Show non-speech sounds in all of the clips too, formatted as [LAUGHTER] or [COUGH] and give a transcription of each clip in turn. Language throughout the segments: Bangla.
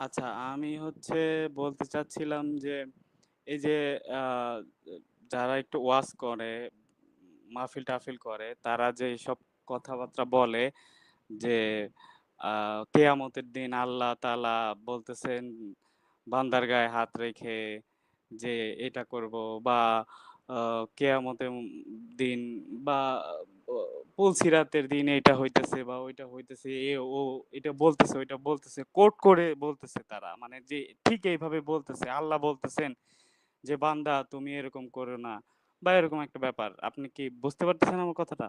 আচ্ছা আমি হচ্ছে বলতে চাচ্ছিলাম যে এই যে যারা একটু ওয়াজ করে, মাহফিল টাফিল করে তারা যে সব কথাবার্তা বলে যে কেয়ামতের দিন আল্লাহ তালা বলতেছেন বান্দার গায়ে হাত রেখে যে এটা করব বা কেয়ামতের দিন বা ও পুলসিরাতের দিন এটা হইতেছে বা ওইটা হইতেছে, এ ও এটা বলতেছে, ওইটা বলতেছে, কোট করে বলতেছে তারা। মানে যে ঠিক এইভাবে বলতেছে। আল্লাহ বলতেছেন যে, "বান্দা তুমি এরকম করো না" বা এরকম একটা ব্যাপার। আপনি কি বুঝতে পারতেছেন আমার কথাটা?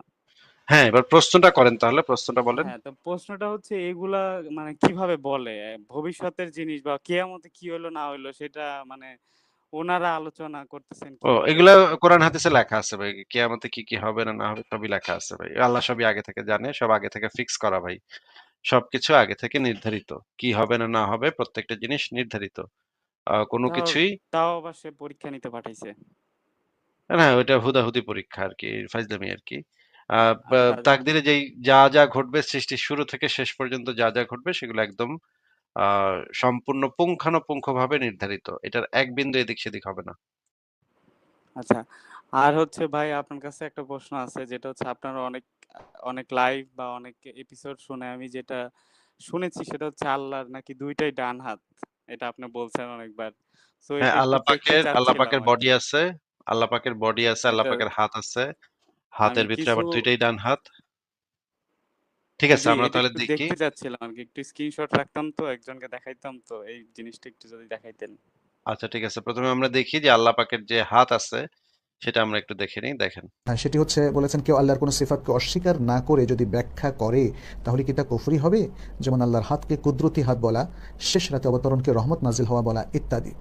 হ্যাঁ, এবার প্রশ্নটা করেন তাহলে, প্রশ্নটা বলেন। হ্যাঁ, তো প্রশ্নটা হচ্ছে এগুলা মানে কীভাবে বলে? ভবিষ্যতের জিনিস বা কেয়ামতে কি হইল না হইল সেটা মানে উনারা আলোচনা করতেছেন ও? এগুলা কোরআন হাদিসে লেখা আছে ভাই। কিয়ামতে কি, কি হবে না, না হবে সবই লেখা আছে ভাই। আল্লাহ সবই আগে থেকে জানে, সব আগে থেকে ফিক্স করা ভাই। সবকিছু আগে থেকে নির্ধারিত। কি হবে না, না হবে প্রত্যেকটা জিনিস নির্ধারিত। কোন কিছুই তাও আবার সে পরীক্ষা নিতে পাঠাইছে। না ওইটা হুদাহুদি পরীক্ষা আর কি ফাইজলামি আরকি। আ বা আচ্ছা। তাকদিরে যেই যা, যা ঘটবে সৃষ্টির শুরু থেকে শেষ পর্যন্ত যা, যা ঘটবে সেগুলো একদম আ সম্পূর্ণ পুঙ্খানুপুঙ্খভাবে নির্ধারিত। এটার এক বিন্দু এদিক সেদিক হবে না। আচ্ছা। আর হচ্ছে ভাই আপনার কাছে একটা প্রশ্ন আছে যেটা হচ্ছে আপনার অনেক অনেক লাইভ বা অনেক এপিসোড শুনে আমি যেটা শুনেছি সেটা হচ্ছে আল্লাহর নাকি ২ টাই ডান হাত। এটা আপনি বলছেন অনেকবার। সো হ্যাঁ, এটা একটু আল্লাহ দেখতে পাকের আল্লাহ চাচ্ছিলাম পাকের বডি আরকি। আছে, আল্লাহ পাকের বডি আছে, আল্লাহ এটা পাকের হাত আছে। আমি হাতের ভিতরে কিছু আবার ২ টাই ডান হাত। ঠিক আছে আমরা তাহলে দেখি। দেখতে চাচ্ছিলাম আরকি। একটু স্ক্রিনশট রাখতাম তো একজনকে দেখাইতাম তো এই জিনিসটা একটু যদি দেখাইতেন। আচ্ছা ঠিক আছে। ১ম এ আমরা দেখি যে আল্লাহ পাকের যে হাত আছে সেটা আমরা একটু দেখে নিই। দেখেন। হ্যাঁ, সেটি হচ্ছে বলেছেন কেউ আল্লাহর কোনো সিফাতকে অস্বীকার না করে যদি ব্যাখ্যা করে তাহলে কি তা কুফরি হবে? যেমন আল্লাহর হাতকে কুদরতি হাত বলা, শেষ রাতে অবতরণকে রহমত নাজিল হওয়া বলা ইত্যাদি।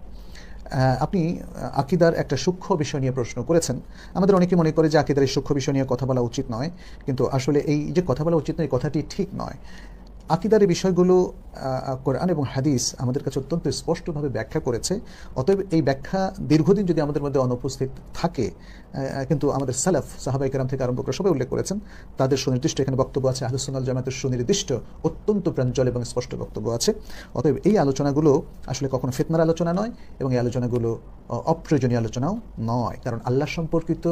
আপনি আকিদার একটা সূক্ষ্ম বিষয় নিয়ে প্রশ্ন করেছেন। আমাদের অনেকে মনে করে যে আকিদার এই সূক্ষ্ম বিষয় নিয়ে কথা বলা উচিত নয়। কিন্তু আসলে এই যে কথা বলা উচিত নয়, এই কথাটি ঠিক নয়। আকীদার এই বিষয়গুলো কোরআন এবং হাদিস আমাদের কাছে অত্যন্ত স্পষ্টভাবে ব্যাখ্যা করেছে। অতএব এই ব্যাখ্যা দীর্ঘদিন যদি আমাদের মধ্যে অনুপস্থিত থাকে কিন্তু আমাদের সালাফ সাহাবায়ে কেরাম থেকে আরম্ভ করে সবাই উল্লেখ করেছেন। তাদের সুনির্দিষ্ট এখানে বক্তব্য আছে ওয়াল জামাতের সুনির্দিষ্ট অত্যন্ত প্রাঞ্জল এবং স্পষ্ট বক্তব্য আছে। অতএব এই আলোচনাগুলো আসলে কখনো ফিতনার আলোচনা নয় এবং এই আলোচনাগুলো অপ্রয়োজনীয় আলোচনাও নয়। কারণ আল্লাহ সম্পর্কিত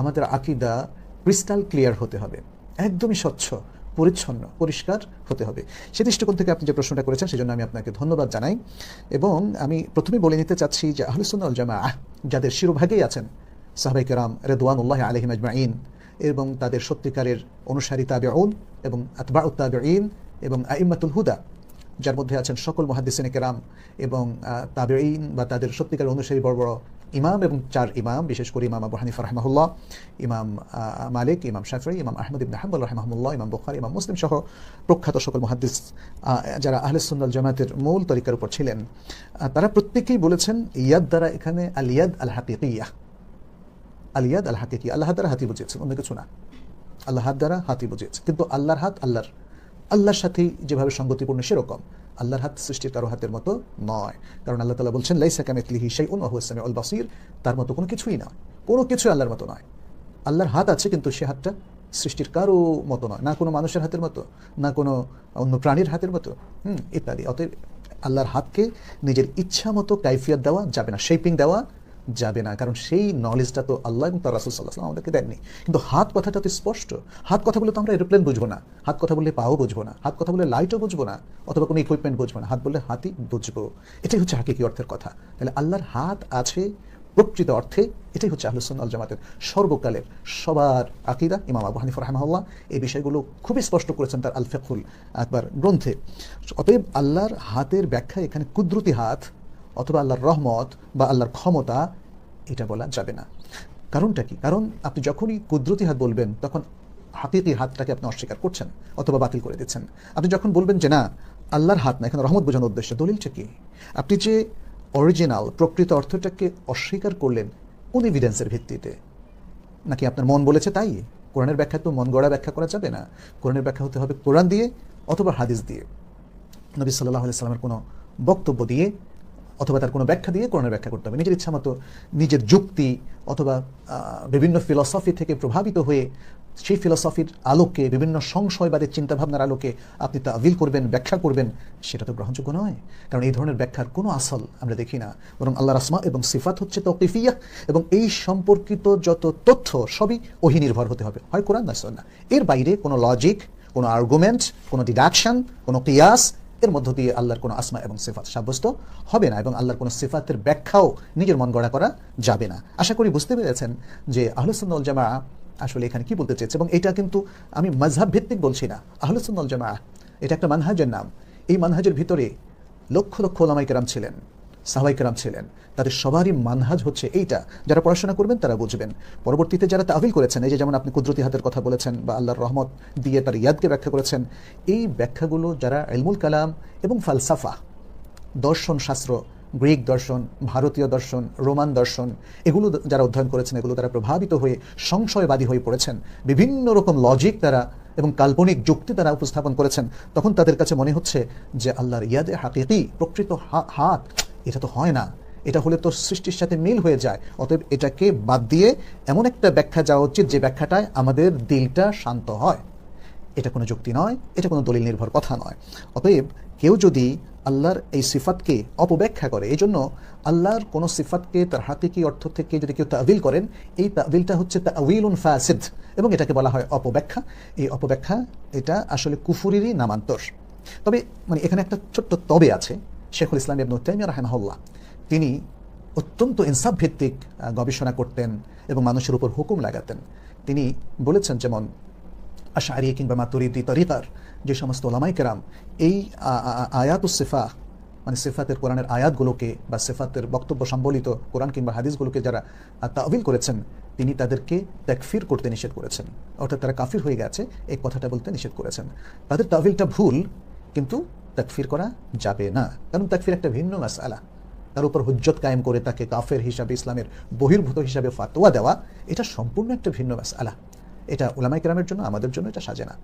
আমাদের আকিদা ক্রিস্টাল ক্লিয়ার হতে হবে। একদমই স্বচ্ছ, পরিচ্ছন্ন, পরিষ্কার হতে হবে। সে দৃষ্টিকোণ থেকে আপনি যে প্রশ্নটা করেছেন সেজন্য আমি আপনাকে ধন্যবাদ জানাই। এবং আমি ১ম এই বলে নিতে চাচ্ছি যে আহলুস সুন্নাহ ওয়াল জামাআহ যাদের শিরোভাগেই আছেন সাহাবায়ে কেরাম রিদওয়ানুল্লাহি আলাইহিম আজমাইন এবং তাদের সত্যিকারের অনুসারী তাবেউন এবং আতবাউত তাবেঈন এবং আইম্মাতুল হুদা যার মধ্যে আছেন সকল মুহাদ্দিসিনে কেরাম এবং আ তাবেঈন বা তাদের সত্যিকারের অনুসারী বড়, বড় ইমাম এবং চার ইমাম বিশেষ করে ইমাম আবু হানিফা রাহিমাহুল্লাহ, ইমাম মালিক, ইমাম শাফিঈ, ইমাম আহমদ ইবনে হাম্বল রাহিমাহুল্লাহ, ইমাম বুখারী, ইমাম মুসলিম সহ প্রখ্যাত সকল মুহাদ্দিস আ যারা আহলুস সুন্নাহ ওয়াল জামাতের মূল তরিকার উপর ছিলেন। তারা প্রত্যেকেই বলেছেন ইয়াদ দ্বারা এখানে আল ইয়াদ আল হাকিকিয়াহ। আল ইয়াদ আল হাকিকিয়াহ। আল্লাহ দ্বারা হাতই বুঝিয়েছেন, অন্য কিছু না। আল্লাহ হাত দ্বারা হাতই বুঝিয়েছে। কিন্তু আল্লাহর হাত আল্লাহর আল্লাহর সাথেই যেভাবে সঙ্গতিপূর্ণ সেরকম। আল্লাহর হাত সৃষ্টির কারও হাতের মতো নয়। কারণ আল্লাহ তাআলা বলছেন লাইসা কামিথলিহি শাইউন ওয়া হুয়াস সামিউল বাসীর। তার মতো কোনো কিছুই নয়। কোনো কিছুই আল্লাহর মতো নয়। আল্লাহর হাত আছে কিন্তু সে হাতটা সৃষ্টির কারও মতো নয়। না কোনো মানুষের হাতের মতো, না কোনো অন্য প্রাণীর হাতের মতো, হুম? ইত্যাদি। অতএব আল্লাহর হাতকে নিজের ইচ্ছা মতো কাইফিয়াত দেওয়া যাবে না, শেপিং দেওয়া যাবে না। কারণ সেই নলেজটা তো আল্লাহ এবং তার রাসূল ওয়াসাল্লাম আমাদেরকে দেননি। কিন্তু হাত কথাটা তো স্পষ্ট। হাত কথা বলে তো আমরা এরোপ্লেন বুঝব না। হাত কথা বললে পাও বুঝব না। হাত কথা বললে লাইটও বুঝব না। অথবা কোনো ইকুইপমেন্ট বুঝব না। হাত বললে হাতই বুঝব। এটাই হচ্ছে হাকিকি অর্থের কথা। তাহলে আল্লাহর হাত আছে প্রকৃত অর্থে এটাই হচ্ছে আহলুস আল জামাতের সর্বকালের সবার আকিদা ইমাম আবু হানিফা রাহিমাহুল্লাহ এই বিষয়গুলো খুবই স্পষ্ট করেছেন তার আল ফিকহুল আকবার গ্রন্থে। অতএব আল্লাহর হাতের ব্যাখ্যা এখানে কুদরতি হাত অথবা আল্লাহর রহমত বা আল্লাহর ক্ষমতা, এটা বলা যাবে না। কারণটা কি? কারণ আপনি যখনই কুদরতি হাত বলবেন, তখন হাকিকি হাতটাকে আপনি অস্বীকার করছেন অথবা বাতিল করে দিচ্ছেন। আপনি যখন বলবেন যে, না, আল্লাহর হাত না, এখানে রহমত বোঝানোর উদ্দেশ্য, দলিলটা কি? আপনি যে অরিজিনাল প্রকৃত অর্থটাকে অস্বীকার করলেন, কোন এভিডেন্সের ভিত্তিতে? নাকি আপনার মন বলেছে তাই? কোরআনের ব্যাখ্যা তো মন গড়া ব্যাখ্যা করা যাবে না। কোরআনের ব্যাখ্যা হতে হবে কোরআন দিয়ে অথবা হাদিস দিয়ে। নবী আলাইহি সাল্লামের কোনো বক্তব্য দিয়ে অথবা তার কোনো ব্যাখ্যা দিয়ে কোরআনের ব্যাখ্যা করতে হবে। নিজের ইচ্ছামতো নিজের যুক্তি অথবা বিভিন্ন ফিলসফি থেকে প্রভাবিত হয়ে সেই ফিলসফির আলোকে, বিভিন্ন সংশয়বাদের চিন্তাভাবনার আলোকে আপনি তাবিল করবেন, ব্যাখ্যা করবেন, সেটা তো গ্রহণযোগ্য নয়। কারণ এই ধরনের ব্যাখ্যার কোনো আসল আমরা দেখি না। বরং আল্লাহ রাসমা এবং সিফাত হচ্ছে তৌকিফিয়া এবং এই সম্পর্কিত যত তথ্য সবই ওহি নির্ভর হতে হবে। হয় কোরআন না এর বাইরে কোনো লজিক কোনো আর্গুমেন্ট কোনো ডিডাকশন কোনো কিয়াস এর মধ্য দিয়ে আল্লাহর কোনো আসমা এবং সিফাত সাব্যস্ত হবে না এবং আল্লাহর কোনো সিফাতের ব্যাখ্যাও নিজের মন গড়া করা যাবে না। আশা করি বুঝতে পেরেছেন যে আহলুসুল জামা আসলে এখানে কি বলতে চেয়েছে এবং এটা কিন্তু আমি মাঝহাব ভিত্তিক বলছি না। আহলুসুল জামা এটা একটা মানহাজের নাম। এই মানহাজের ভিতরে লক্ষ লক্ষ ওলামাইকেরাম ছিলেন। সাহাবাই কেরাম ছিলেন। তাদের সবারই মানহাজ হচ্ছে এইটা। যারা পড়াশোনা করবেন তারা বুঝবেন। পরবর্তীতে যারা তাহবিল করেছেন, এই যে যেমন আপনি কুদরতি হাতের কথা বলেছেন বা আল্লাহর রহমত দিয়ে তার ইয়াদকে ব্যাখ্যা করেছেন, এই ব্যাখ্যাগুলো যারা এলমুল কালাম এবং ফালসাফা, দর্শন শাস্ত্র, গ্রিক দর্শন, ভারতীয় দর্শন, রোমান দর্শন, এগুলো যারা অধ্যয়ন করেছেন, এগুলো তারা প্রভাবিত হয়ে সংশয়বাদী হয়ে পড়েছেন। বিভিন্ন রকম লজিক তারা এবং কাল্পনিক যুক্তি তারা উপস্থাপন করেছেন। তখন তাদের কাছে মনে হচ্ছে যে আল্লাহর ইয়াদে হাকিকি প্রকৃত হাত এটা তো হয় না। এটা হলে তো সৃষ্টির সাথে মিল হয়ে যায়। অতএব এটাকে বাদ দিয়ে এমন একটা ব্যাখ্যা যাওয়া উচিত যে ব্যাখ্যাটায় আমাদের দিলটা শান্ত হয়। এটা কোনো যুক্তি নয়, এটা কোনো দলিল নির্ভর কথা নয়। অতএব কেউ যদি আল্লাহর এই সিফাতকে অপব্যাখ্যা করে, এই জন্য আল্লাহর কোনো সিফাতকে তার হাকিকি অর্থ থেকে যদি কেউ তাবিল করেন, এই তাবিলটা হচ্ছে তাবিলুন ফাসিদ এবং এটাকে বলা হয় অপব্যাখ্যা। এই অপব্যাখ্যা, এটা আসলে কুফুরিরই নামান্তর। তবে মানে এখানে একটা ছোট্ট তবে আছে। শেখুল ইসলাম ইবনু তাইমিয়া রাহেমাহুল্লাহ, তিনি অত্যন্ত ইনসাফ ভিত্তিক গবেষণা করতেন এবং মানুষের উপর হুকুম লাগাতেন। তিনি বলেছেন যেমন আশারি কিংবা মাতুরিদি তরিকার যে সমস্ত ওলামাই কেরাম এই আয়াত সিফা মানে সিফাতের কোরআনের আয়াতগুলোকে বা সিফাতের বক্তব্য সম্বলিত কোরআন কিংবা হাদিসগুলোকে যারা তাবিল করেছেন, তিনি তাদেরকে তাকফির করতে নিষেধ করেছেন। অর্থাৎ তারা কাফির হয়ে গেছে, এই কথাটা বলতে নিষেধ করেছেন। তাদের তাবিলটা ভুল, কিন্তু তাকফির করা যাবে না। কারণ তাকফির একটা ভিন্ন মাসালা। তার উপর হুজ্জত কায়েম করে তাকে কাফের হিসাবে, ইসলামের বহির্ভূত হিসাবে ফাতোয়া দেওয়া, এটা সম্পূর্ণ একটা ভিন্ন মাসালা। এটা ওলামাই কেরামের জন্য, আমাদের জন্য এটা সাজে না।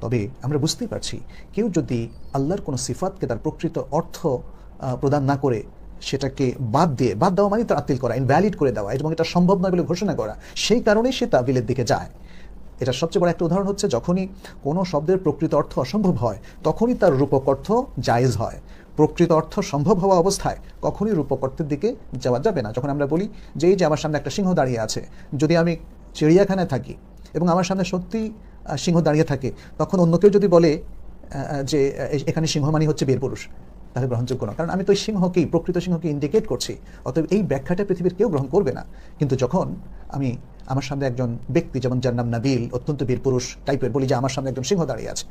তবে আমরা বুঝতেই পারছি, কেউ যদি আল্লাহর কোনো সিফাতকে তার প্রকৃত অর্থ প্রদান না করে সেটাকে বাদ দিয়ে, বাদ দেওয়া মানে তার আতিল করা ইনভ্যালিড করে দেওয়া, এবং এটা সম্ভব নয় বলে ঘোষণা করা, সেই কারণেই সে তাবিলের দিকে যায়। এটা সবচেয়ে বড় একটা উদাহরণ হচ্ছে যখনই কোনো শব্দের প্রকৃত অর্থ অসম্ভব হয়, তখনই তার রূপক অর্থ জায়েজ হয়। প্রকৃত অর্থ সম্ভব হওয়া অবস্থায় কখনই রূপক অর্থের দিকে যাওয়া যাবে না। যখন আমরা বলি যে এই যে আমার সামনে একটা সিংহ দাঁড়িয়ে আছে, যদি আমি চিড়িয়াখানায় থাকি এবং আমার সামনে সত্যি সিংহ দাঁড়িয়ে থাকে, তখন অন্য কেউ যদি বলে যে এখানে সিংহ মানে হচ্ছে বীর পুরুষ তাহলে গ্রহণযোগ্য না কারণ আমি তো সিংহকেই, প্রকৃত সিংহকে ইন্ডিকেট করছি, অতএব এই ব্যাখ্যাটা পৃথিবীর কেউ গ্রহণ করবে না। কিন্তু যখন আমি আমার সামনে একজন ব্যক্তি যেমন যার নাম নাবিল অত্যন্ত বীর পুরুষ টাইপের বলি যে আমার সামনে একজন সিংহ দাঁড়িয়ে আছে।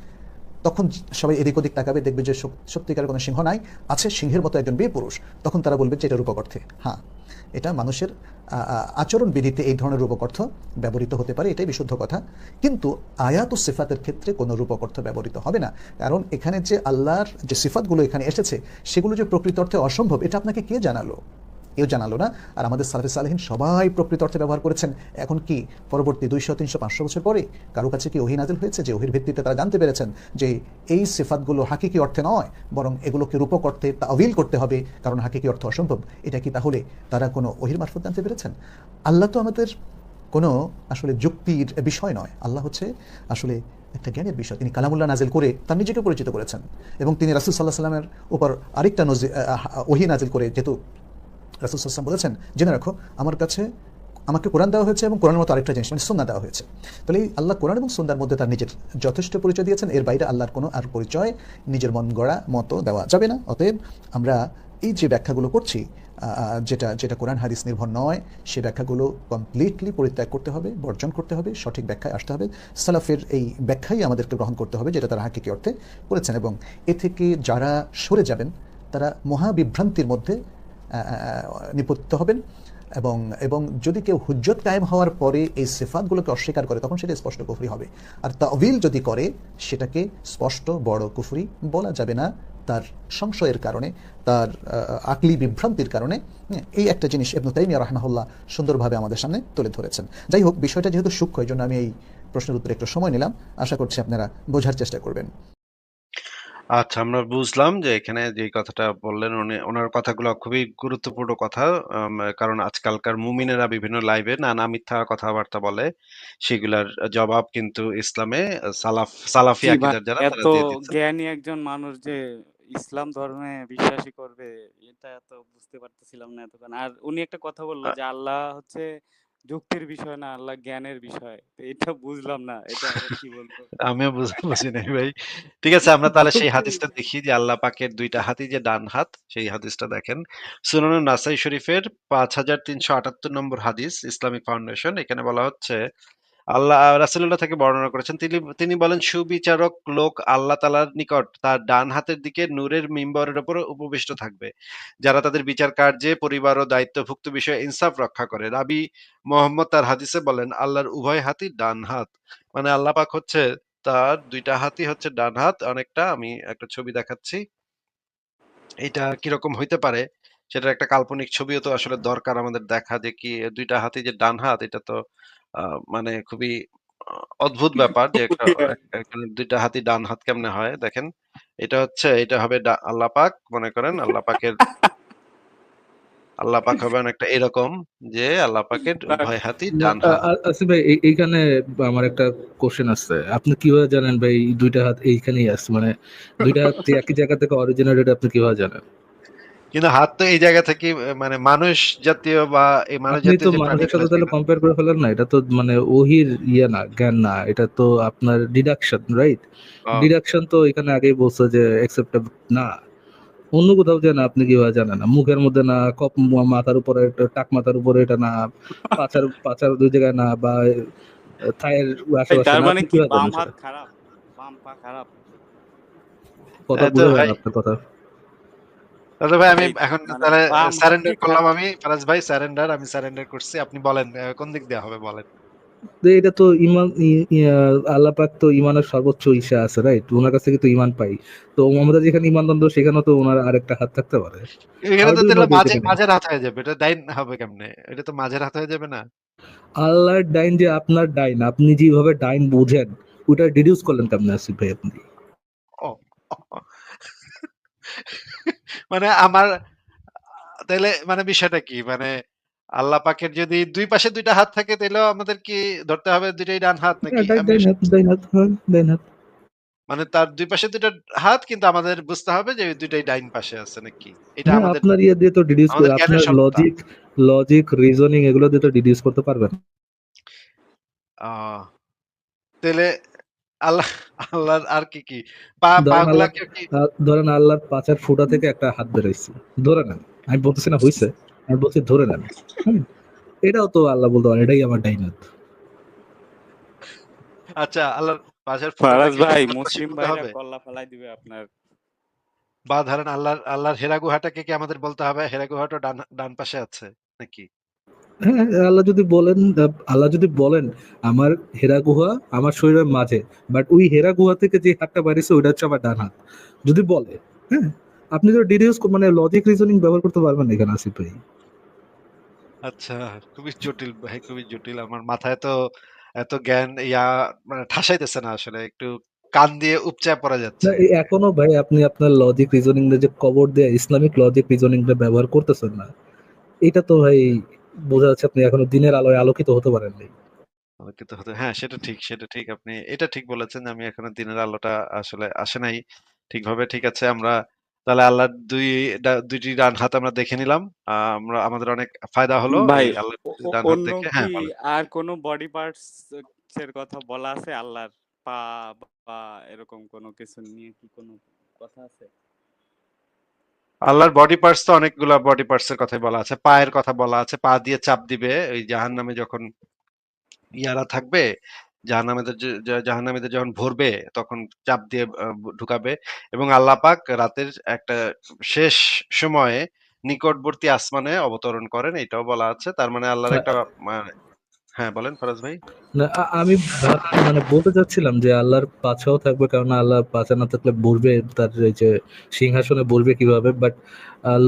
তখন সবাই এদিক ওদিক তাকাবে দেখবে যে সত্যিকার কোনো সিংহ নাই আছে সিংহের মতো একজন বীর পুরুষ। তখন তারা বলবে যে এটা রূপক অর্থে হ্যাঁ এটা মানুষের আ, আ, আচরণ বিধিতে এই ধরনের রূপক অর্থ ব্যবহৃত হতে পারে এটাই বিশুদ্ধ কথা। কিন্তু আয়াত ও সিফাতের ক্ষেত্রে কোনো রূপক অর্থ ব্যবহৃত হবে না। কারণ এখানে যে আল্লাহর যে সিফাতগুলো এখানে এসেছে সেগুলো যে প্রকৃত অর্থে অসম্ভব এটা আপনাকে কে জানালো? কেউ জানালো না। আর আমাদের সালাফে সালেহিন সবাই প্রকৃত অর্থে ব্যবহার করেছেন। এখন কি পরবর্তী দুইশো, তিনশো, পাঁচশো বছর পরে কারও কাছে কি ওহি নাজিল হয়েছে যে ওহির ভিত্তিতে তারা জানতে পেরেছেন যে এই সিফাতগুলো হাকিকি অর্থে নয়, বরং এগুলোকে রূপক অর্থে তাবিল করতে হবে, কারণ হাকিকি অর্থ অসম্ভব। এটা কি তাহলে তারা কোনো ওহির মারফত জানতে পেরেছেন? আল্লাহ তো আমাদের কোনো আসলে যুক্তির বিষয় নয়। আল্লাহ হচ্ছে আসলে একটা জ্ঞানের বিষয়। তিনি কালামুল্লাহ নাজিল করে তার নিজেকে পরিচিত করেছেন। এবং তিনি রাসুল সাল্লাহ সাল্লামের উপর আরেকটা নজি ওহি নাজিল করে, যেহেতু রাসুল সাল্লাম বলেছেন, জেনে রাখো, আমার কাছে আমাকে কোরআন দেওয়া হয়েছে এবং কোরআনের মতো আরেকটা জিনিস মানে সন্না দেওয়া হয়েছে। তাহলে এই আল্লাহ কোরআন এবং সন্ন্যার মধ্যে তার নিজের যথেষ্ট পরিচয় দিয়েছেন, এর বাইরে আল্লাহর কোনো আর পরিচয় নিজের মন গড়া মতো দেওয়া যাবে না। অতএব আমরা এই যে ব্যাখ্যাগুলো করছি যেটা যেটা কোরআন হাদিস নির্ভর নয়, সে ব্যাখ্যাগুলো কমপ্লিটলি পরিত্যাগ করতে হবে, বর্জন করতে হবে, সঠিক ব্যাখ্যায় আসতে হবে। সালাফের এই ব্যাখ্যাই আমাদেরকে গ্রহণ করতে হবে, যেটা তারা হাকিকি অর্থে করেছেন এবং এ থেকে যারা সরে যাবেন, তারা মহাবিভ্রান্তির মধ্যে নিপতিত হবেন এবং এবং যদি কেউ হুজ্জত কায়েম হওয়ার পরে এই সিফাতগুলোকে অস্বীকার করে তখন সেটা স্পষ্ট কুফরি হবে। আর তাবিল যদি করে সেটাকে স্পষ্ট বড় কুফরি বলা যাবে না তার সংশয়ের কারণে তার আকলি বিভ্রান্তির কারণে। হ্যাঁ, এই একটা জিনিস ইবনু তাইমিয়া রাহমাহুল্লাহ সুন্দরভাবে আমাদের সামনে তুলে ধরেছেন। যাই হোক বিষয়টা যেহেতু সূক্ষ্ম এই জন্য আমি এই প্রশ্নের উত্তরে একটু সময় নিলাম। আশা করছি আপনারা বোঝার চেষ্টা করবেন। আচ্ছা আমরা বুঝলাম যে এখানে যে কথাটা বললেন উনি ওনার কথাগুলো খুবই গুরুত্বপূর্ণ কথা। আম কারণ আজকালকার মুমিনেরা বিভিন্ন লাইভে নানা মিথ্যা কথাবার্তা বলে। সেগুলার জবাব কিন্তু ইসলামে সালাফ সালাফি জি ভাই, আকিদার যারা এত তারা দিয়ে দিচ্ছেন। জ্ঞানী একজন মানুষ যে ইসলাম ধর্মে বিশ্বাসী করবে এটা তো বুঝতে পারতেছিলাম না এতক্ষণ। আর উনি একটা কথা বলল আ যে আল্লাহ হচ্ছে যুক্তির বিষয় না, আল্লাহ জ্ঞানের বিষয়। এটা বুঝলাম না। এটা কি বলব? [LAUGHS] আমিও বুঝতে পারছি না ভাই। ঠিক আছে আমরা তাহলে সেই হাদিসটা দেখি যে আল্লাহ পাকের ২ টা হাতই যে ডান হাত সেই হাদিসটা দেখেন। সুনান নাসাই শরীফের ৫৩৭৮ নম্বর হাদিস ইসলামিক ফাউন্ডেশন এখানে বলা হচ্ছে আল্লাহ, রাসূলুল্লাহ থেকে বর্ণনা করেছেন। তিনি তিনি বলেন, সুবিচারক লোক আল্লাহ তাআলার নিকট তার ডান হাতের দিকে নূরের মিম্বরের উপর উপবিষ্ট থাকবে। যারা তাদের বিচার কার্যে পরিবার ও দায়িত্বভুক্ত বিষয়ে ইনসাফ রক্ষা করে। রাবি মোহাম্মদ তার হাদিসে বলেন, আল্লাহর উভয় হাতই ডান হাত। মানে আল্লাহ পাক হচ্ছে তার ২ টা হাতই হচ্ছে ডান হাত অনেকটা আমি একটা ছবি দেখাচ্ছি। এটা কীরকম হইতে পারে, সেটার একটা কাল্পনিক ছবিও তো আসলে দরকার আমাদের দেখা যে কি ২ টা হাতই যে ডান হাত, এটা তো মানে খুবই অদ্ভুত ব্যাপার যে একটা এখানে ২ টা হাতই ডান হাত কেমনে হয় দেখেন। এটা হচ্ছে এটা হবে আল্লাহ পাক মনে করেন আল্লাহ পাকের আল্লাহ পাক হবে অনেকটা এরকম যে আল্লাহ পাকের [LAUGHS] উভয় না, ডান আ হাত। আ ভাই এইখানে আমার একটা কোয়েশ্চেন আছে। আপনি কীভাবে জানেন ভাই দুইটা হাত এইখানেই আছে? মানে দুইটা হাত একই জায়গা থেকে অরিজিনাল এটা আপনি কীভাবে জানেন? কিন্তু হাত তো এই জায়গা থেকেই এ মানে মানুষ জাতীয় বা এই মানুষ জাতীয় যে মানুষের সাথে তাহলে কম্পেয়ার করে ফেলেন না। এটা তো মানে ওহির ইয়ে না, জ্ঞান না। এটা তো আপনার ডিডাকশন, রাইট? ডিডাকশন তো এখানে আগেই বলছে যে অ্যাকসেপ্টেবল না। অন্য কোথাও যায় না আপনি কীভাবে জানেন না? মুখের মধ্যে না, কপ মাথার উপরে এটা, টাক মাথার উপরে এটা না, পাছার পাছার দুই জায়গায় না বা থায়ের আশেপাশে তার না। মানে কি বাম হাত খারাপ? বাম পা খারাপ? কথা বুঝা আপনার কথা। তাহলে ভাই আমি এখন মানে তাহলে সারেন্ডার করলাম আমি। ফারাজ ভাই সারেন্ডার আমি সারেন্ডার করছি। আপনি বলেন কোন দিক দিয়ে হবে বলেন। এটা তো ইমান আল্লাহ পাক তো ইমানের সর্বোচ্চ ইসা আছে, রাইট? উনার কাছ থেকে তো ইমান পাই। তো আমাদের যেখানে ইমানদন্ড সেখানেও তো উনার আরেকটা হাত থাকতে পারে। এখানে তো তাহলে মাঝে মাঝের হাত হয়ে যাবে। এটা ডাইন হবে কেমনে? এটা তো মাঝের হাত হয়ে যাবে না? আল্লাহর ডাইন যে আপনার ডাইন, আপনি যেভাবে ডাইন বুঝেন, ওটা ডিডিউস করলেন কেমনে আসিফ ভাই আপনি? ও মানে আমার তাহলে মানে বিষয়টা কি? মানে আল্লাহ পাকের যদি দুই পাশে দুইটা হাত থাকে তাইলেও আমাদের কি ধরতে হবে ২ টাই ডান হাত হ্যাঁ, নাকি? হ্যাঁ, হাত। মানে তার দুই পাশে দুইটা হাত কিন্তু আমাদের বুঝতে হবে যে দুইটাই ডাইন পাশে আছে নাকি? এটা হ্যাঁ, আমাদের আপনার ইয়ে দিয়ে তো ডিডিউস করে আপনার লজিক, লজিক, রিজনিং এগুলো দিয়ে তো ডিডিউস করতে পারবেন। আ তাইলে আল্লাহ আল্লাহর আর কি, কি? পা পাগুলাকে কি ধরেন আল্লাহর ফুটা থেকে একটা হাত বেরাইছে ধরে নেন। আমি বলতেছি না হইছে। আমি বলছি ধরে নেন। এটাও তো আল্লাহ বলতে পারেন, এটাই আমার ডাইন হাত। আচ্ছা আল্লাহর পাশের ফারাজ ভাই মুসলিম ভাইরা হবে? কল্লা ফেলাই দিবে আপনার। বা ধরেন আল্লাহর আল্লাহর হেরা গুহাটাকে কি আমাদের বলতে হবে হেরা গুহাটা ডান ডান পাশে আছে নাকি? হ্যাঁ, আল্লাহ যদি বলেন আল্লাহ যদি বলেন আমার হেরা গুহা আমার শরীরের মাঝে। বাট ওই হেরা গুহা থেকে যে হাতটা হইছে ওইটা হচ্ছে আমার ডান হাত। যদি বলে, হ্যাঁ? আপনি তো ডিডিউস মানে লজিক রিজনিং ব্যবহার করতে পারবেন এখানে আসিফ ভাই। আচ্ছা, খুবই জটিল ভাই, খুবই জটিল। আমার মাথায় তো এত জ্ঞান ইয়া মানে ঠাসাইতেছে না আসলে। একটু কান দিয়ে উপচায় পড়া যাচ্ছে। এখনও ভাই আপনি আপনার লজিক রিজনিং যে কবর দিয়ে ইসলামিক লজিক রিজনিং ব্যবহার করতেছেন না। এটা তো ভাই বোঝা যাচ্ছে আপনি এখনও দিনের আলোয় আলোকিত হতে পারেন নাই। আলোকিত হতে হ্যাঁ, সেটা ঠিক, সেটা ঠিক। আপনি এটা ঠিক বলেছেন আমি এখনও দিনের আলোটা আসলে আসে নাই ঠিকভাবে। ঠিক আছে আমরা তাহলে আল্লাহর ২ ডা ২ টি ডান হাত আমরা দেখে নিলাম। আমরা আমাদের অনেক ফায়দা হলো ভাই এই আল্লাহর ও ২ টি ও ডান হাত অন্য। কি হ্যাঁ, আর কোন বডি পার্টস এর কথা বলা আছে আল্লাহর? পা বা এরকম কোন কিছু নিয়ে কি কোন কথা আছে? আল্লাহর বডি পার্টস তো অনেকগুলা বডি পার্টস এর কথাই বলা আছে। পায়ের কথা বলা আছে। পা দিয়ে চাপ দিবে ওই জাহান্নামে যখন ইয়ারা থাকবে, জাহান্নামীদের জাহান্নামীদের যখন ভরবে তখন চাপ দিয়ে ঢুকাবে এবং আল্লাহ পাক রাতের একটা শেষ সময়ে নিকটবর্তী আসমানে অবতরণ করেন এটাও বলা আছে। তার মানে আল্লাহর হ্যাঁ। একটা মানে হ্যাঁ, বলেন ফরাজ ভাই। না আমি মানে বলতে চাচ্ছিলাম যে আল্লাহর পাছাও থাকবে কারণ আল্লাহ পাছা না থাকলে বসবে তার এই যে সিংহাসনে বসবে কীভাবে? বাট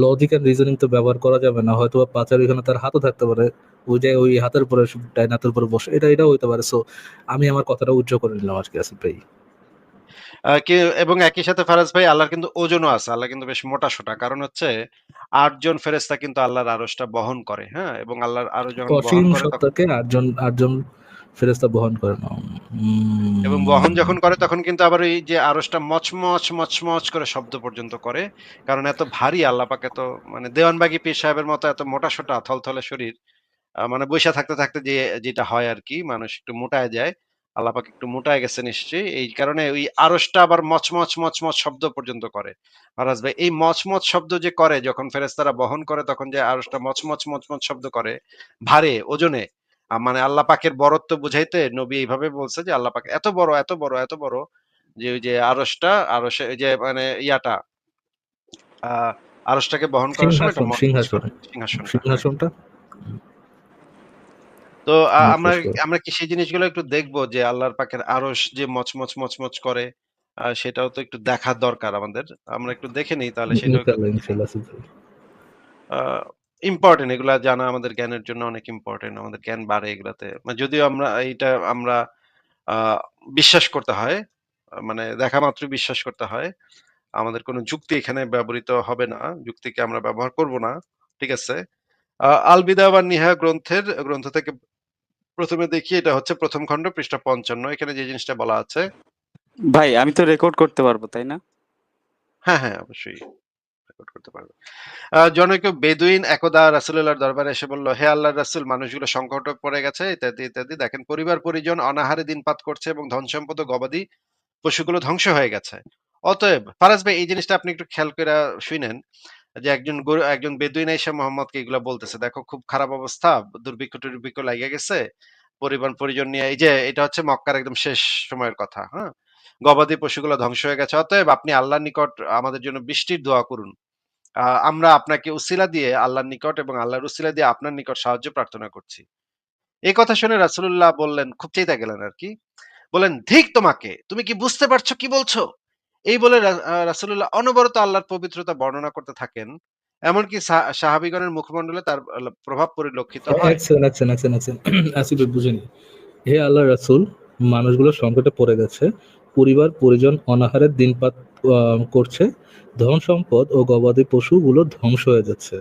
লজিক এন্ড রিজনিং তো ব্যবহার করা যাবে না। হয়তো পাচার ওইখানে তার হাতও থাকতে পারে। ওই যে ওই হাতের উপরে ডাইন হাতের উপরে বসে। এটা এটাও হইতে পারে। সো আমি আমার কথাটা উজ্জ্ব করে নিলাম আজকে আসিফ ভাই। কে এবং একই সাথে ফারাজ ভাই আল্লাহর কিন্তু ওজনও আছে। আল্লাহ কিন্তু বেশ মোটা-সোটা। কারণ হচ্ছে ৮ জন ফেরেশতা কিন্তু আল্লাহর আরশটা বহন করে, হ্যাঁ? এবং আল্লাহর আরশ যখন বহন করে তখন সত্তাকে ৮ জন ৮ জন ফেরেশতা বহন করেন। এবং বহন যখন করে তখন কিন্তু আবার এই যে আরশটা মচমচ, মচমচ করে শব্দ পর্যন্ত করে। কারণ এত ভারী আল্লাহ পাক এত মানে দেওয়ানবাগী পীর সাহেবের মতো এত মোটা-সোটা থলথলে শরীর। মানে বইসা থাকতে, থাকতে যে যেটা হয় আরকি মানুষ একটু মোটায় যায়। আল্লাহ পাক একটু মোটায় গেছে নিশ্চয়ই। এই কারণে ওই আরশটা আবার মচমচ, মচমচ শব্দ পর্যন্ত করে। ফারাজ ভাই এই মচমচ শব্দ যে করে যখন ফেরেশতারা বহন করে তখন যে আরশটা মচমচ, মচমচ শব্দ করে ভারে, ওজনে মানে আল্লাহ পাকের বরত্ব বুঝাইতে নবী এইভাবে বলছে যে আল্লাহ পাক এত বড়, এত বড়, এত বড় যে ওই যে আরশটা আরশে ওই যে মানে ইয়াটা আ আরশটাকে বহন করার সময় সিংহাসন। সিংহাসনটা। তো আমরা। আমরা কি সেই জিনিসগুলো একটু দেখব যে আল্লাহর পাকের আরশ যে মচমচ, মচমচ করে সেটাও তো একটু দেখা দরকার আমাদের। আমরা একটু দেখে নেই তাহলে। আ ইম্পোর্টেন্ট এগুলা জানা আমাদের জ্ঞানের জন্য অনেক ইম্পোর্টেন্ট। আমাদের জ্ঞান বাড়ে এগুলাতে। যদিও আমরা এইটা আমরা বিশ্বাস করতে হয়। মানে দেখা মাত্র বিশ্বাস করতে হয়। আমাদের কোনো যুক্তি এখানে ব্যবহৃত হবে না। যুক্তিকে আমরা ব্যবহার করব না। ঠিক আছে? আ আল বিদা ওয়ান নিহায়া গ্রন্থের গ্রন্থ থেকে ১ম এ দেখি এটা হচ্ছে ১ম খণ্ড পৃষ্ঠা ৫৫ এখানে যে জিনিসটা বলা আছে ভাই আমি তো রেকর্ড করতে পারব, তাই না? হ্যাঁ, হ্যাঁ অবশ্যই রেকর্ড করতে পারবে। জনৈক বেদুইন একদা রাসূলুল্লাহর দরবারে এসে বলল, "হে আল্লাহর রাসূল মানুষগুলো সংকটে পড়ে গেছে" ইত্যাদি, ইত্যাদি। দেখেন পরিবার-পরিজন অনাহারে দিনপাত করছে এবং ধন-সম্পদ গবাদি পশুগুলো ধ্বংস হয়ে গেছে। অতএব ফারাজ ভাই এই জিনিসটা আপনি একটু খেয়াল কইরা শুইনেন যে একজন গরু একজন বেদুইন আইসা মোহাম্মদকে এগুলা বলতেছে। দেখো খুব খারাপ অবস্থা, দুর্ভিক্ষ-টুর্ভিক্ষ লাইগা গেছে। পরিবার-পরিজন নিয়ে এই যে এটা হচ্ছে মক্কার একদম শেষ সময়ের কথা, হ্যাঁ? গবাদি পশুগুলো ধ্বংস হয়ে গেছে। অতএব আপনি আল্লাহর নিকট আমাদের জন্য বৃষ্টির দোয়া করুন। আমরা আপনাকে উসিলা দিয়ে আল্লাহর নিকট এবং আল্লাহর উসিলা দিয়ে আপনার নিকট সাহায্য প্রার্থনা করছি। এই কথা শুনে রাসূলুল্লাহ বললেন, খুব চেইতা গেলেন আর কি বললেন, "ধিক তোমাকে! তুমি কি বুঝতে পারছ কি বলছো?" এই বলে রা আ অনবরত আল্লাহর পবিত্রতা বর্ণনা করতে থাকেন। এমনকি সাহাবীগণের মুখমণ্ডলে তার প্রভাব পরিলক্ষিত হয়। [CLEARS THROAT] বুঝিনি। হে আল্লাহ রাসূল মানুষগুলো সংকটে পড়ে গেছে। পরিবার পরিজন অনাহারে দিনপাত করছে। ধন সম্পদ ও গবাদি পশুগুলো ধ্বংস হয়ে যাচ্ছে।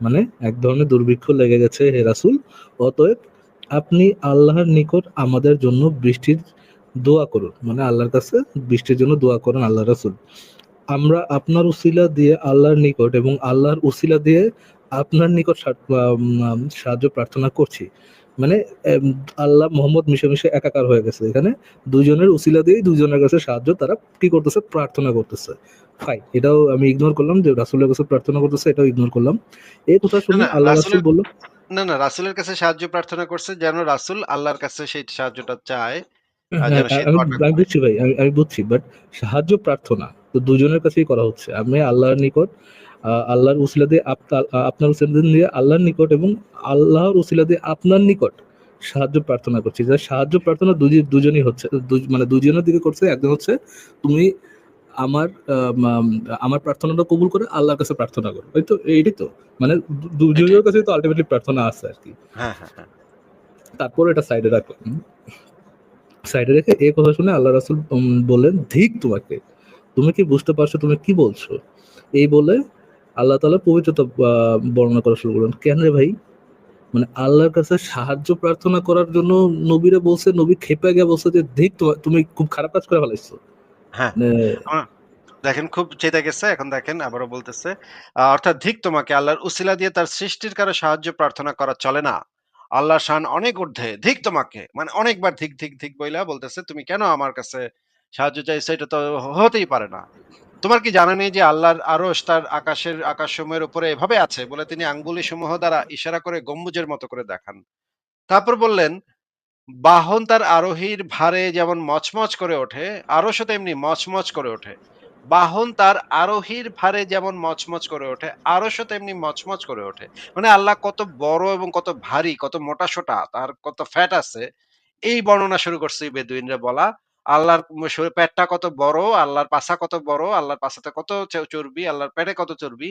মানে এক ধরনের দুর্ভিক্ষ লেগে গেছে হে রাসূল। অতএব আপনি আল্লাহর নিকট আমাদের জন্য বৃষ্টির দোয়া করুন। মানে আল্লাহর কাছে বৃষ্টির জন্য দোয়া করেন আল্লাহর রাসূল। আমরা আপনার উসিলা দিয়ে আল্লাহর নিকট এবং আল্লাহর উসিলা দিয়ে আপনার নিকট সাহায্য প্রার্থনা করছি। মানে আল্লাহ মোহাম্মদ মিশে, মিশে একাকার হয়ে গেছে। এখানে দুজনের উসিলা দিয়েই দুজনের কাছে সাহায্য তারা কি করতেছে? প্রার্থনা করতেছে। ফাইন। এটাও আমি ইগনোর করলাম যে রাসুলের কাছে প্রার্থনা করতেছে এটাও ইগনোর করলাম। এই কথা শুনে আল্লাহ রাসূল বলল না, না রাসূলের কাছে সাহায্য প্রার্থনা করছে যেন রাসূল আল্লাহর কাছে সেই সাহায্যটা চায়। হ্যাঁ, আমি। বুঝছি ভাই। আমি আমি বুঝছি। বাট সাহায্য প্রার্থনা তো দুজনের কাছেই করা হচ্ছে। আমি আল্লাহর নিকট আল্লাহর উসিলা দিয়ে আপনার উসিলা দিয়ে আল্লাহর নিকট এবং আল্লাহর উসিলা দিয়ে আপনার নিকট সাহায্য প্রার্থনা করছি। যে সাহায্য প্রার্থনা দুজি দুজনই হচ্ছে। মানে দুজনের দিকে করছে। একজন হচ্ছে তুমি আমার আমার প্রার্থনাটা কবুল করে আল্লাহর কাছে প্রার্থনা করো। এই তো এইটাই তো? মানে দুজনের কাছেই তো আল্টিমেটলি প্রার্থনা আছে আরকি। হ্যাঁ, হ্যাঁ, হ্যাঁ। তারপর এটা সাইডে রাখলাম। সাইডে রেখে এই কথা শুনে আল্লাহ রাসূল বললেন, "ধিক তোমাকে! তুমি কি বুঝতে পারছ তুমি কি বলছো?" এই বলে আল্লাহ তাআলা পবিত্রতা বর্ণনা করা শুরু করলেন। কেন রে ভাই? মানে আল্লাহর কাছে সাহায্য প্রার্থনা করার জন্য নবীরা বলছে, নবী ক্ষেপে গিয়ে বলছে যে, "ধিক তোমা তুমি খুব খারাপ কাজ করে ফেলাইছো।" হ্যাঁ। মানে দেখেন খুব চেতে গেছে। এখন দেখেন আবারও বলতেছে। অর্থাৎ ধিক তোমাকে আল্লাহর উসিলা দিয়ে তার সৃষ্টির কারও সাহায্য প্রার্থনা করা চলে না। আল্লাহর শান অনেক ঊর্ধ্বে। ধিক তোমাকে! মানে অনেকবার ধিক, ধিক, ধিক বইলা বলতেছে, "তুমি কেন আমার কাছে সাহায্য চাইছো? এটা তো হতেই পারে না। তোমার কি জানা নেই যে আল্লাহর আরশ তার আকাশের আকাশসমূহের উপরে এভাবে আছে?" বলে তিনি আঙ্গুলি সমূহ দ্বারা ইশারা করে গম্বুজের মতো করে দেখান। তারপর বললেন, "বাহন তার আরোহীর ভারে যেমন মচমচ করে ওঠে, আরশও তেমনি মচমচ করে ওঠে। বাহন তার আরোহীর ভারে যেমন মচমচ করে ওঠে, আরশও তেমনি মচমচ করে ওঠে।" মানে আল্লাহ কত বড় এবং কত ভারী, কত মোটা-সোটা, তার কত ফ্যাট আছে, এই বর্ণনা শুরু করছে বেদুইনরা বলা। আল্লাহর পেটটা কত বড়, আল্লাহর পাছা কত বড়, আল্লাহর পাছাতে কত চর্বি, আল্লাহর পেটে কত চর্বি,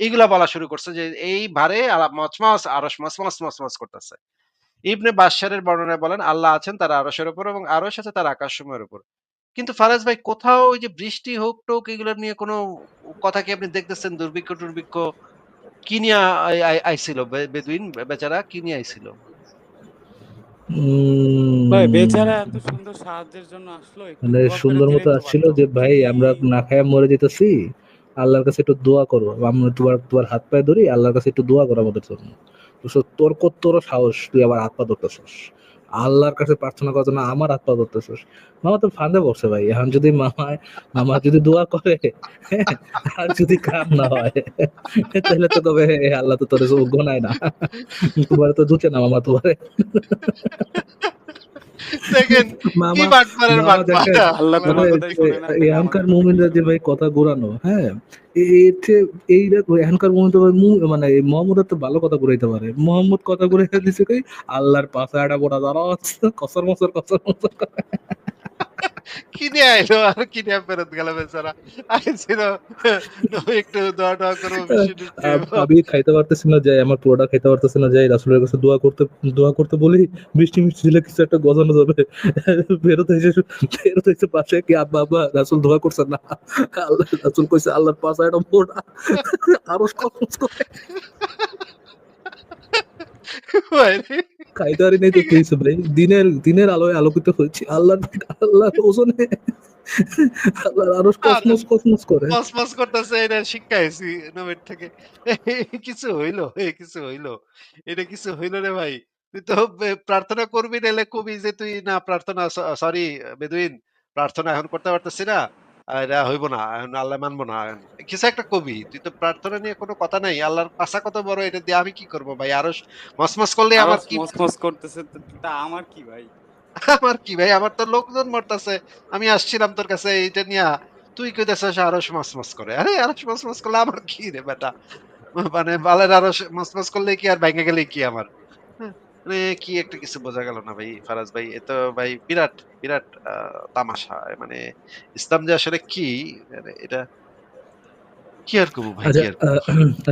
এগুলা বলা শুরু করছে যে এই ভারে মচমচ, আরশ মচমচ, মচমচ করতেছে। ইবনে বাশশারের বর্ণনায় বলেন, আল্লাহ আছেন তার আরশের উপর এবং আরশ আছে তার আকাশসমূহের উপর। কিন্তু ফারাজ ভাই কোথাও ওই যে বৃষ্টি হোক টোক এগুলো নিয়ে কোনো কথা কি আপনি দেখতেছেন? দুর্ভিক্ষ টুর্ভিক্ষ কি নিয়ে আই- আই- আইছিল? বেদুইন বেচারা কি নিয়ে আইছিল? ভাই বেচারা এত সুন্দর সাহায্যের জন্য আসলো মানে সুন্দর মতো আসছিল যে ভাই আমরা না খায়া মরে যেতেছি আল্লাহর কাছে একটু দোয়া করো। আমরা তোমার তোমার হাত পায়ে ধরি আল্লাহর কাছে একটু দোয়া করো আমাদের জন্য। তোর কত সাহস তুই আবার হাত পা ধরতেছিস? আল্লাহর কাছে প্রার্থনা করার জন্য আমার আত্মা পা ধরতেছিস মামা তো ফাঁদে পড়ছে ভাই। এখন যদি মামা মামা যদি দোয়া করে, আর যদি কাম না হয়, তাহলে তো কবে "এ আল্লাহ তো তোর গোনায় না। তোমার তো দুচে না মামা তোমার এখানকার মুমিনরা যে ভাই কথা ঘুরানো হ্যাঁ এতে এই ভাই মানে তো ভালো কথা ঘুরাইতে পারে। মোহাম্মদ কথা ঘুরাইতে দিছে কই? আল্লাহর পাশে একটা বড়া দাঁড়া কসর মসর কসর মসর করে। কি আইলো আর কি নিয়ে ফেরত গেল বেচারা আইছিল একটু দোয়া টোয়া করব আম- খাইতে পারতেছি না যাই আমার পুরোটা খাইতে পারতেছি না যাই রাসুলের কাছে দোয়া করতে দোয়া করতে বলি বৃষ্টি মিষ্টি দিলে কিছু একটা গজানো যাবে ফেরত এসে ফেরত এসে পাশে কি আব্বা আব্বা রাসুল দোয়া করছে না আল্লাহ রাসুল কইছে আল্লাহর পাশে একটা মোড়া আরও বাইরে। খাইতে পারি নাই তো কি হয়েছে ভাই দিনের দিনের আলোয় আলোকিত হয়েছে। আল্লাহর আল্লাহর ওজনে আরও কসমস কসমস করে। মস করতেছে এটা শিক্ষা আইছি নবের থেকে। কিছু হইল কিছু হইল এটা কিছু হইল রে ভাই। তুই তো প্রার্থনা করবি নাহলে কবি যে তুই না প্রার্থনা সরি বেদুইন প্রার্থনা এখন করতে পারতেছি না। এটা হইব না এখন আল্লাহ মানবো না। কিছু একটা কবি তুই তো প্রার্থনা নিয়ে কোনো কথা নাই আল্লাহর পাশা কত বড় এটা দিয়ে আমি কি করব ভাই? আরও মসমস করলে আমার কি মসমস করতেছে তা আমার কি ভাই? আমার কি ভাই? আমার তো লোকজন মরতাছে আমি আসছিলাম তোর কাছে এটা নিয়ে। তুই কইতেছিস আরও মসমস করে। আরে আরস মসমস করলে আমার কি রে বেটা? মানে বালের আরস মসমস করলে কি আর ভেঙে গেলে কি আমার? হ্যাঁ, মানে কি একটা কিছু বোঝা গেল না ভাই ফারাজ ভাই? এ তো ভাই বিরাট বিরাট তামাশা। মানে ইসলাম যে আসলে কি? মানে এটা কি আর করব ভাই আচ্ছা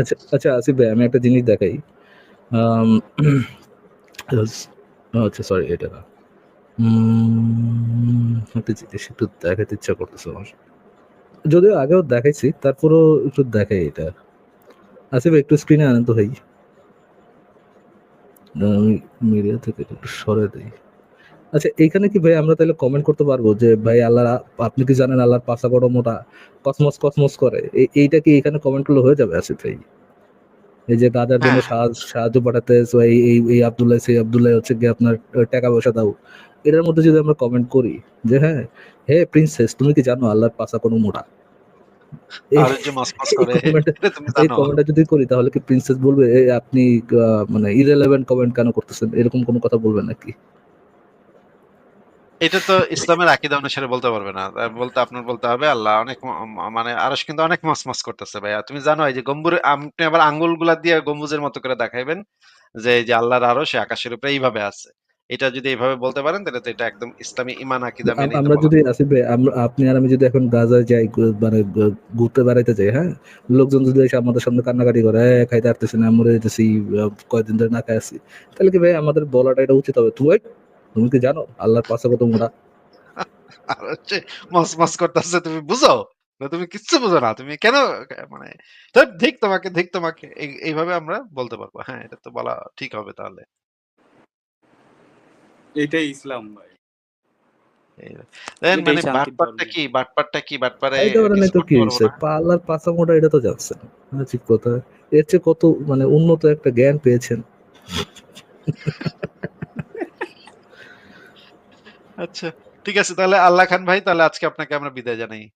আচ্ছা আচ্ছা আসিফ ভাই আমি একটা জিনিস দেখাই। আচ্ছা সরি এটা না। একটা দেখাতে ইচ্ছা করতেছে আমার। যদিও আগেও দেখাইছি তারপরও একটু দেখাই এটা। আসিফ একটু স্ক্রিনে আনন্দ ভাই আমি মিডিয়া থেকে একটু সরে দিই। আচ্ছা এইখানে কি ভাই আমরা তাহলে কমেন্ট করতে পারব যে ভাই আল্লাহ আপনি কি জানেন আল্লাহর পাশা বড় মোটা কসমস কসমস করে? এই- এইটা কি এখানে কমেন্ট করলে হয়ে যাবে আসিফ ভাই? এই যে গাজার জন্য হ্যাঁ। সাহায্য পাঠাতে এই এই আব্দুল্লাহ সেই আব্দুল্লাহ হচ্ছে কি আপনার টাকা পয়সা দাও। এটার মধ্যে যদি আমরা কমেন্ট করি যে হ্যাঁ হে প্রিন্সেস তুমি কি জানো আল্লাহর পাশা কোনো মোটা? যদি করি তাহলে কি প্রিন্সেস বলবে আপনি মানে ইরেলেভেন্ট কমেন্ট কেন করতেছেন? এরকম কোনো কথা বলবেন নাকি? এটা তো ইসলামের আকিদা অনুসারে বলতে পারবে না। বলতে আপনার বলতে হবে আল্লাহ অনেক মানে আরস কিন্তু অনেক মসমস করতেছে ভাইয়া। তুমি জানো এই যে গম্বুর আপনি আবার আঙ্গুলগুলা দিয়ে গম্বুজের মতো করে দেখাইবেন যে এই যে আল্লাহর আরস আকাশের উপরে এইভাবে আছে। এটা যদি এইভাবে বলতে পারেন তাহলে তো এটা একদম ইসলামী ইমান আকিদা মেনে আমরা যদি আসিফ ভাই আপনি আর আমি যদি এখন গাজা যাই মানে ঘুরতে বেড়াইতে যাই হ্যাঁ? লোকজন যদি এসে আমাদের সামনে কান্নাকাটি করে "এ, খাইতে পারতেছি না মরে যেতেছি আহ, কয়দিন ধরে না খাই আছি তাহলে কি ভাই আমাদের বলাটা এটা উচিত হবে। তুমি তুমি কি জানো? আল্লাহর পাশে কত মোটা আর হচ্ছে মসমস করতেছে তুমি বুঝো? না তুমি কিচ্ছু বুঝো না। তুমি কেন মানে ধিক তোমাকে ধিক তোমাকে এই- এইভাবে আমরা বলতে পারব। হ্যাঁ এটা তো বলা ঠিক হবে তাহলে। এটাই ইসলাম ভাই। দেন মানে বাটপারটা কি? বাটপারটা কি? বাটপারে এটা মানে তো কি হইছে আল্লাহর পাশা মোটা এটা তো জানছেন। হ্যাঁ, ঠিক কথা। এর চেয়ে কত মানে উন্নত একটা জ্ঞান পেয়েছেন। আচ্ছা ঠিক আছে। তাহলে আল্লাহ খান ভাই তাহলে আজকে আপনাকে আমরা বিদায় জানাই।